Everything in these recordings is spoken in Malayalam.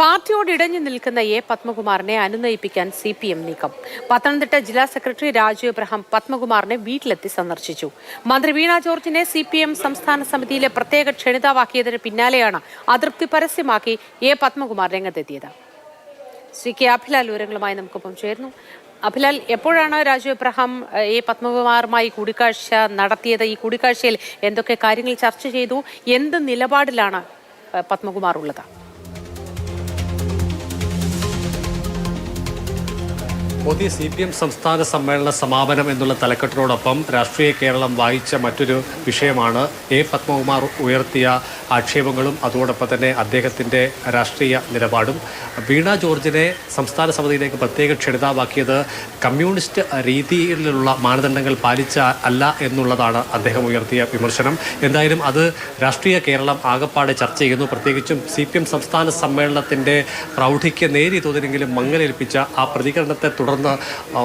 പാർട്ടിയോട് ഇടഞ്ഞു നിൽക്കുന്ന എ പത്മകുമാറിനെ അനുനയിപ്പിക്കാൻ സി പി എം നീക്കം. പത്തനംതിട്ട ജില്ലാ സെക്രട്ടറി രാജു എബ്രഹാം പത്മകുമാറിനെ വീട്ടിലെത്തി സന്ദർശിച്ചു. മന്ത്രി വീണ ജോർജിനെ സി പി എം സംസ്ഥാന സമിതിയിലെ പ്രത്യേക ക്ഷണിതാവാക്കിയതിന് പിന്നാലെയാണ് അതൃപ്തി പരസ്യമാക്കി എ പത്മകുമാർ രംഗത്തെത്തിയത്. ശ്രീ കെ അഭിലാൽ വിവരങ്ങളുമായി നമുക്കൊപ്പം ചേർന്നു അഭിലാൽ എപ്പോഴാണ് രാജു എബ്രഹാം എ പത്മകുമാറുമായി കൂടിക്കാഴ്ച നടത്തിയത്? ഈ കൂടിക്കാഴ്ചയിൽ എന്തൊക്കെ കാര്യങ്ങൾ ചർച്ച ചെയ്തു? എന്ത് നിലപാടിലാണ് പത്മകുമാർ ഉള്ളത്? മോദി സി പി എം സംസ്ഥാന സമ്മേളന സമാപനം എന്നുള്ള തലക്കെട്ടിനോടൊപ്പം രാഷ്ട്രീയ കേരളം വായിച്ച മറ്റൊരു വിഷയമാണ് എ പത്മകുമാർ ഉയർത്തിയ ആക്ഷേപങ്ങളും അതോടൊപ്പം തന്നെ അദ്ദേഹത്തിന്റെ രാഷ്ട്രീയ നിലപാടും. വീണ ജോർജിനെ സംസ്ഥാന സമിതിയിലേക്ക് പ്രത്യേക ക്ഷണിതാവാക്കിയത് കമ്മ്യൂണിസ്റ്റ് രീതിയിലുള്ള മാനദണ്ഡങ്ങൾ പാലിച്ച അല്ല എന്നുള്ളതാണ് അദ്ദേഹം ഉയർത്തിയ വിമർശനം. എന്തായാലും അത് രാഷ്ട്രീയ കേരളം ആകപ്പാടെ ചർച്ച ചെയ്യുന്നു. പ്രത്യേകിച്ചും സി സംസ്ഥാന സമ്മേളനത്തിന്റെ പ്രൗഢിക്ക് നേരിയ തോതിലെങ്കിലും മങ്ങലേൽപ്പിച്ച ആ പ്രതികരണത്തെ തുടർന്ന് ആ,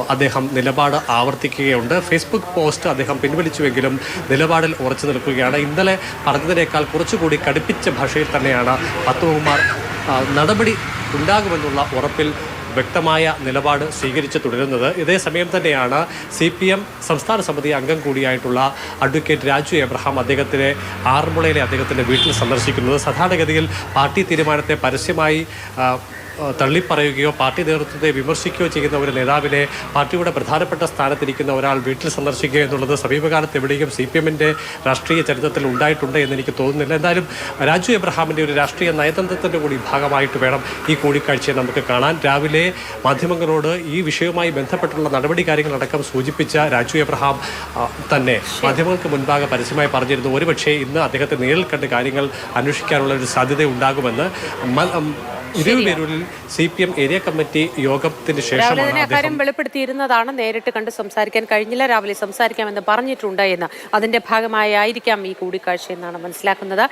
അദ്ദേഹം നിലപാട് ആവർത്തിക്കുകയുണ്ട്. ഫേസ്ബുക്ക് പോസ്റ്റ് അദ്ദേഹം പിൻവലിച്ചുവെങ്കിലും നിലപാടിൽ ഉറച്ചു നിൽക്കുകയാണ്. ഇന്നലെ പറഞ്ഞതിനേക്കാൾ കുറച്ചുകൂടി കടുപ്പിച്ച ഭാഷയിൽ തന്നെയാണ് പത്മകുമാർ നടപടി ഉണ്ടാകുമെന്നുള്ള ഉറപ്പിൽ വ്യക്തമായ നിലപാട് സ്വീകരിച്ച് തുടരുന്നത്. ഇതേ സമയം തന്നെയാണ് സി പി എം സംസ്ഥാന സമിതി അംഗം കൂടിയായിട്ടുള്ള അഡ്വക്കേറ്റ് രാജു എബ്രഹാം അദ്ദേഹത്തിനെ ആറന്മുളയിലെ അദ്ദേഹത്തിന്റെ വീട്ടിൽ സന്ദർശിക്കുന്നത്. സാധാരണഗതിയിൽ പാർട്ടി തീരുമാനത്തെ പരസ്യമായി തള്ളിപ്പറയുകയോ പാർട്ടി നേതൃത്വത്തെ വിമർശിക്കുകയോ ചെയ്യുന്ന ഒരു നേതാവിനെ പാർട്ടിയുടെ പ്രധാനപ്പെട്ട സ്ഥാനത്തിരിക്കുന്ന ഒരാൾ വീട്ടിൽ സന്ദർശിക്കുക എന്നുള്ളത് സമീപകാലത്ത് എവിടെയും സി പി എമ്മിന്റെ രാഷ്ട്രീയ ചരിത്രത്തിൽ ഉണ്ടായിട്ടുണ്ട് എന്ന് എനിക്ക് തോന്നുന്നില്ല. എന്തായാലും രാജു എബ്രഹാമിന്റെ ഒരു രാഷ്ട്രീയ നയതന്ത്രത്തിന്റെ കൂടി ഭാഗമായിട്ട് വേണം ഈ കൂടിക്കാഴ്ചയെ നമുക്ക് കാണാൻ. രാവിലെ മാധ്യമങ്ങളോട് ഈ വിഷയവുമായി ബന്ധപ്പെട്ടുള്ള നടപടി കാര്യങ്ങളടക്കം സൂചിപ്പിച്ച രാജു എബ്രഹാം തന്നെ മാധ്യമങ്ങൾക്ക് മുൻപാകെ പരസ്യമായി പറഞ്ഞിരുന്നു. ഒരുപക്ഷേ ഇന്ന് അദ്ദേഹത്തെ നേരിൽ കണ്ട് കാര്യങ്ങൾ അന്വേഷിക്കാനുള്ള ഒരു സാധ്യത ഉണ്ടാകുമെന്ന്. ഇരുപേരൂരിൽ C P M area committee യോഗത്തിന് ശേഷമാണ് അക്കാര്യം വെളിപ്പെടുത്തിയിരുന്നതാണ്. നേരിട്ട് കണ്ട് സംസാരിക്കാൻ കഴിഞ്ഞില്ല. രാവിലെ സംസാരിക്കാമെന്ന് പറഞ്ഞിട്ടുണ്ട് എന്ന്. അതിന്റെ ഭാഗമായി ആയിരിക്കാം ഈ കൂടിക്കാഴ്ച എന്നാണ് മനസ്സിലാക്കുന്നത്.